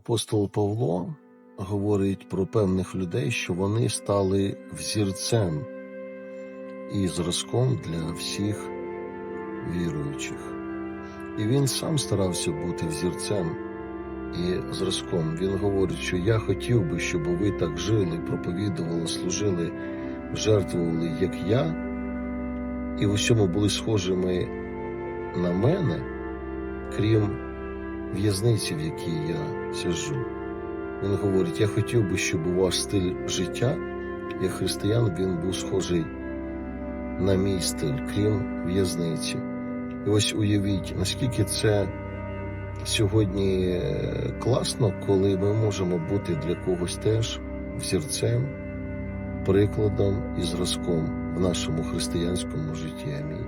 Апостол Павло говорить про певних людей, що вони стали взірцем і зразком для всіх віруючих. І він сам старався бути взірцем і зразком. Він говорить, що я хотів би, щоб ви так жили, проповідували, служили, жертвували, як я, і в усьому були схожими на мене, крім в'язниці, в якій я сиджу. Він говорить: я хотів би, щоб ваш стиль життя, як християн, він був схожий на мій стиль, крім в'язниці. І ось уявіть, наскільки це сьогодні е, класно, коли ми можемо бути для когось теж взірцем, прикладом і зразком в нашому християнському житті. Амінь.